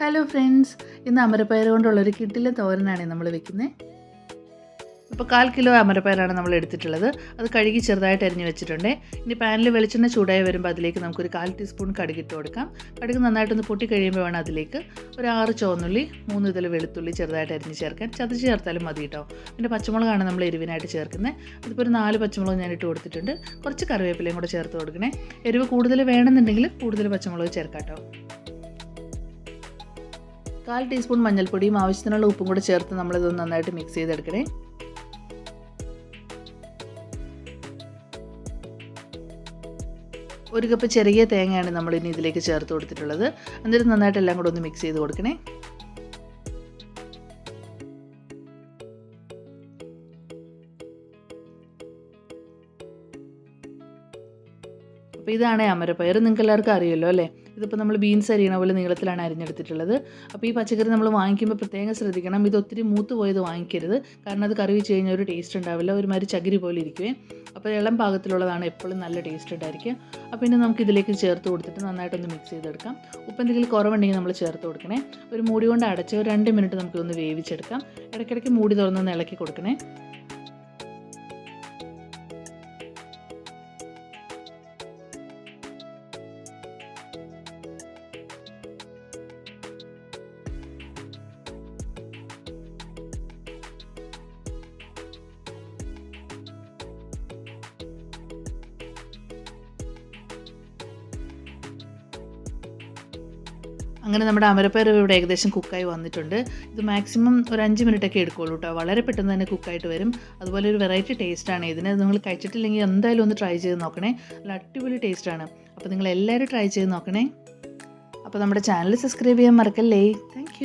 Hello friends ഇന്ന് അമരപ്പയർ കൊണ്ടുള്ളൊരു കിട്ടിലെ തോരനാണ് നമ്മൾ വെക്കുന്നത് ഇപ്പോൾ കാൽ കിലോ അമരപ്പയറാണ് നമ്മൾ എടുത്തിട്ടുള്ളത്. അത് കഴുകി ചെറുതായിട്ട് അരിഞ്ഞ് വെച്ചിട്ടുണ്ട്. ഇനി പാനിൽ വെളിച്ചെണ്ണ ചൂടായി വരുമ്പോൾ അതിലേക്ക് നമുക്കൊരു കാൽ ടീസ്പൂൺ കടുകിട്ട് കൊടുക്കാം. കടുക് നന്നായിട്ടൊന്ന് പൊട്ടി കഴിയുമ്പോൾ വേണം അതിലേക്ക് ഒരു ആറ് ചുവന്നുള്ളി മൂന്ന് ഇതിൽ വെളുത്തുള്ളി ചെറുതായിട്ട് അരിഞ്ഞ് ചേർക്കാൻ ചതച്ച് ചേർത്താലും മതി കേട്ടോ പിന്നെ പച്ചമുളകാണ് നമ്മൾ എരിവിനായിട്ട് ചേർക്കുന്നത് അതിപ്പോൾ ഒരു നാല് പച്ചമുളക് ഞാൻ ഇട്ട് കൊടുത്തിട്ടുണ്ട്. കുറച്ച് കറിവേപ്പിലയും കൂടെ ചേർത്ത് കൊടുക്കണേ. എരിവ് കൂടുതൽ വേണമെന്നുണ്ടെങ്കിൽ കൂടുതൽ പച്ചമുളക് ചേർക്കാം കേട്ടോ കാൽ ടീസ്പൂൺ മഞ്ഞൾപ്പൊടിയും ആവശ്യത്തിനുള്ള ഉപ്പും കൂടെ ചേർത്ത് നമ്മളിത് നന്നായിട്ട് മിക്സ് ചെയ്തെടുക്കണേ. ഒരു കപ്പ് ചെറിയ തേങ്ങയാണ് നമ്മൾ ഇനി ഇതിലേക്ക് ചേർത്ത് കൊടുത്തിട്ടുള്ളത്. എന്നിട്ട് നന്നായിട്ട് എല്ലാം കൂടെ ഒന്ന് മിക്സ് ചെയ്ത് കൊടുക്കണേ. അപ്പോൾ ഇതാണ് അമരപ്പയർ. നിങ്ങൾക്ക് എല്ലാവർക്കും അറിയുമല്ലോ അല്ലേ? ഇതിപ്പോൾ നമ്മൾ ബീൻസ് അരിയണ പോലെ നീളത്തിലാണ് അരിഞ്ഞെടുത്തിട്ടുള്ളത്. അപ്പോൾ ഈ പച്ചക്കറി നമ്മൾ വാങ്ങിക്കുമ്പോൾ പ്രത്യേകം ശ്രദ്ധിക്കണം. ഇത് ഒത്തിരി മൂത്ത് പോയത് വാങ്ങിക്കരുത്. കാരണം അത് കറി വെച്ച് കഴിഞ്ഞാൽ ഒരു ടേസ്റ്റ് ഉണ്ടാവില്ല. ഒരു ഒരുമാതിരി ചകിരി പോലെ ഇരിക്കുവേ. അപ്പോൾ ഇളം പാകത്തിലുള്ളതാണ് എപ്പോഴും നല്ല ടേസ്റ്റ് ഉണ്ടായിരിക്കും അപ്പോൾ ഇനി നമുക്ക് ഇതിലേക്ക് ചേർത്ത് കൊടുത്തിട്ട് നന്നായിട്ടൊന്ന് മിക്സ് ചെയ്തെടുക്കാം. ഉപ്പ് എന്തെങ്കിലും കുറവുണ്ടെങ്കിൽ നമ്മൾ ചേർത്ത് കൊടുക്കണേ. ഒരു മൂടി കൊണ്ട് അടച്ച് ഒരു രണ്ട് മിനിറ്റ് നമുക്കൊന്ന് വേവിച്ചെടുക്കാം. ഇടയ്ക്കിടയ്ക്ക് മൂടി തുറന്നൊന്ന് ഇളക്കി കൊടുക്കണേ. അങ്ങനെ നമ്മുടെ അമരപ്പയർ ഇവിടെ ഏകദേശം കുക്കായി വന്നിട്ടുണ്ട്. ഇത് മാക്സിമം ഒരു അഞ്ച് മിനിറ്റ് ഒക്കെ എടുക്കുള്ളൂ കേട്ടോ വളരെ പെട്ടെന്ന് തന്നെ കുക്കായിട്ട് വരും. അതുപോലെ ഒരു വെറൈറ്റി ടേസ്റ്റാണ് ഇതിന്. നിങ്ങൾ കഴിച്ചിട്ടില്ലെങ്കിൽ എന്തായാലും ഒന്ന് ട്രൈ ചെയ്ത് നോക്കണേ. നല്ല അടിപൊളി ടേസ്റ്റാണ് അപ്പോൾ നിങ്ങൾ എല്ലാവരും ട്രൈ ചെയ്ത് നോക്കണേ. അപ്പോൾ നമ്മുടെ ചാനൽ സബ്സ്ക്രൈബ് ചെയ്യാൻ മറക്കല്ലേ? താങ്ക്